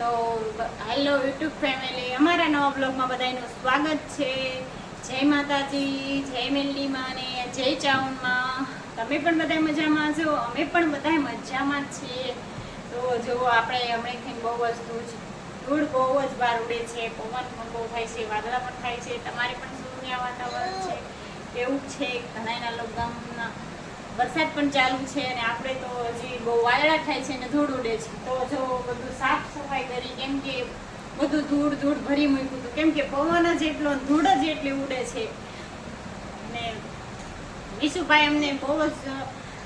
તો hello YouTube family, અમારા નવા બ્લોગમાં બધાનું સ્વાગત છે. જય માતાજી, જય મેલ્લીમાં અને જય ચાઉનમાં. તમે પણ બધા મજામાં છો? અમે પણ બધા મજામાં છીએ. તો જો આપણે હમણાંથી બહુ જ જ, ધૂળ બહુ જ બહાર ઉડે છે. પવન પણ બહુ થાય છે, વાદળા પણ થાય છે. તમારે પણ શું વાતાવરણ છે. એવું છે. ઘણાના લોકો ગામના વરસાદ પણ ચાલુ છે અને આપણે તો હજી બહુ વાયડા થાય છે અને ધૂળ ઉડે છે. તો જો બધું સાફ સફાઈ કરી, કેમ કે બધું ધૂળ ધૂળ ભરી મૂક્યું હતું. કેમ કે પવન જ એટલો ધૂળ જ એટલી ઉડે છે. અને વિશુભાઈ અમને બહુ જ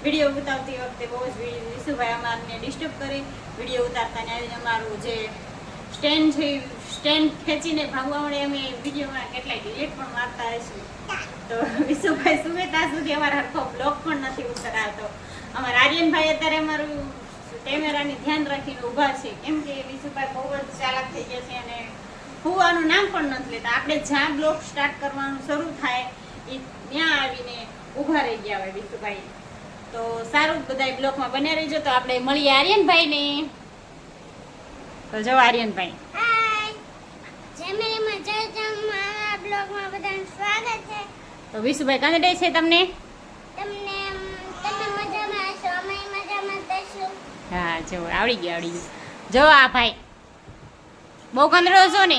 વીડિયો ઉતારતી વખતે બહુ જ વિશુભાઈ અમારને ડિસ્ટર્બ કરે, વીડિયો ઉતારતા ને અમારું જે સ્ટેન્ડ છે સ્ટેન્ડ ખેંચીને ભાગવા મળે અમે વિડીયોમાં કેટલાય ડિલેટ પણ મારતા હશું તો વિશુભાઈ સુવે ત્યાં સુધી અમારા હરખો બ્લોક પણ નથી ઉતરાતો. અમારા આર્યનભાઈ અત્યારે અમારું કેમેરાની ધ્યાન રાખીને ઊભા છે. કેમ કે વિશુભાઈ બહુ જ ચાલાક થઈ ગયા છે અને હુવાનું નામ પણ નથી લેતા. આપણે જ્યાં બ્લોક સ્ટાર્ટ કરવાનું શરૂ થાય, એ ત્યાં આવીને ઊભા રહી ગયા હોય વિશુભાઈ. તો સારું બધા બ્લોકમાં બન્યા રહીજો. તો આપણે મળીએ આર્યનભાઈને. તો જો આર્યનભાઈ. હાય જય મારા બ્લોગમાં બધાનું સ્વાગત છે. તો વિશુભાઈ કાંદડે છે તમને? તમને તમે મજામાં છો અમે મજામાં જ હા જો આવડી ગયું આવડી ગયું. જો આ ભાઈ. બહુ કંદરો છો ને?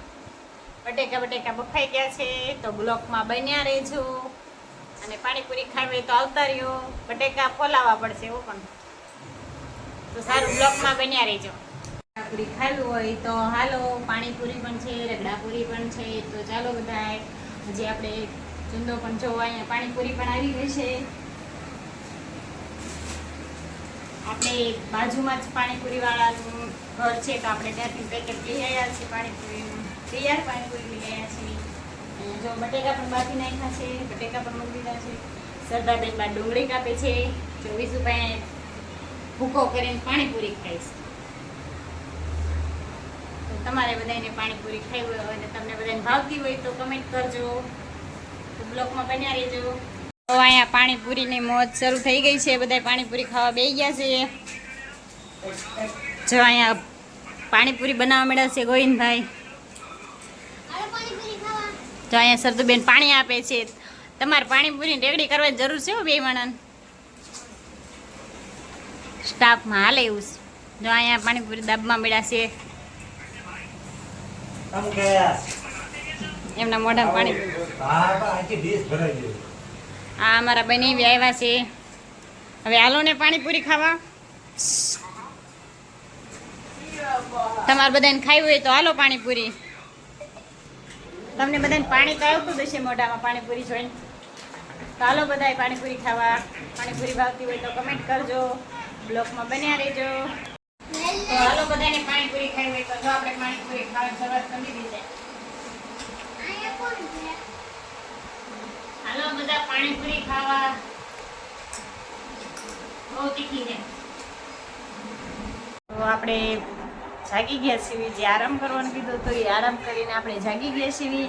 બટેકા બટેકા બફાઈ ગયા છે, તો બ્લોકમાં બન્યા રહેજો. અને પાણીપુરી ખાવી તો આવતા રહ્યો. બટેકા ફોલાવવા પડશે એવું પણ. તો સારું, બ્લોકમાં બન્યા રહેજો. પાણીપુરી ખાવી હોય તો હાલો, પાણીપુરી પણ છે, રગડાપુરી પણ છે, તો ચાલો બધા હજી આપણે ચૂંદો પણ જોવા, અહીંયા પાણીપુરી પણ આવી ગઈ છે. આપણે બાજુમાં જ પાણીપુરી વાળાનું ઘર છે, તો આપણે ત્યાંથી પેકેટ લઈ આવ્યા છીએ પાણીપુરીનું. તૈયાર પાણીપુરી લઈ આવ્યા છે. જો બટેકા પણ બાફી નાખ્યા છે, બટેકા પણ મૂકી છે. સરદારબેન બા ડુંગળી કાપે છે. ચોવીસ રૂપિયા ભૂકો કરીને પાણીપુરી ખાઈશ તમારે બધાને પાણીપુરી ખાવી હોય અને તમને બધાને ભાવતી હોય તો કમેન્ટ કરજો. બ્લોગમાં બન્યા રહેજો. તો અહીંયા પાણીપુરીની મોજ શરૂ થઈ ગઈ છે. બધા પાણીપુરી ખાવા બે ગયા છે. જો અહીંયા પાણીપુરી બનાવવા મળ્યા છે ગોવિંદભાઈ. જો અહીંયા સરદુબેન પાણી આપે છે. તમારે પાણીપુરી રેગડી કરવાની જરૂર છે બે માણસ. સ્ટાફમાં હાલે એવું છે. જો અહીંયા પાણીપુરી દાબમાં મળ્યા છે. એમના મોઢા પાણી. આ અમારા બની એવી આવ્યા છે. હવે હાલો ને પાણીપુરી ખાવા. તમારે બધાને ખાવી હોય તો હાલો પાણીપુરી તમને બધાને પાણી તો આવતું જ હશે મોઢામાં પાણીપુરી જોઈને. તો બધાએ પાણીપુરી ખાવા. પાણીપુરી ભાવતી હોય તો કમેન્ટ કરજો. બ્લોગમાં બન્યા રહેજો. તો હાલો બધાને પાણીપુરી ખાવી હોય તો જો આપણે પાણીપુરી ખાવાની શરૂઆત કરી દીધી છે. બધા પાણીપુરી ખાવા. બહુ તીખી છે. તો આપણે જાગી ગયા છીએ. જે આરામ કરવાનું કીધું તો એ આરામ કરીને આપણે જાગી ગયા છીએ.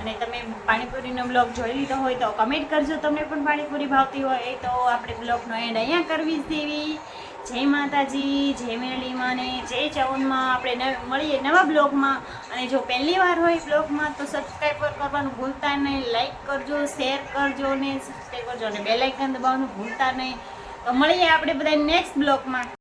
અને તમે પાણીપુરીનો બ્લોગ જોઈ લીધો હોય તો કમેન્ટ કરજો. તમને પણ પાણીપુરી ભાવતી હોય તો આપણે બ્લોગનો એન્ડ અહીંયા કરવી જ દેવી. જય માતાજી, જય મેળીમાં અને જય ચૌનમાં આપણે મળીએ નવા બ્લોગમાં. અને જો પહેલી વાર હોય બ્લોગમાં તો સબસ્ક્રાઈબ કરવાનું ભૂલતા નહીં. લાઈક કરજો શેર કરજો ને સબસ્ક્રાઈબ કરજો. અને બેલાઇકન દબાવવાનું ભૂલતા નહીં. તો મળીએ આપણે બધા નેક્સ્ટ બ્લોગમાં.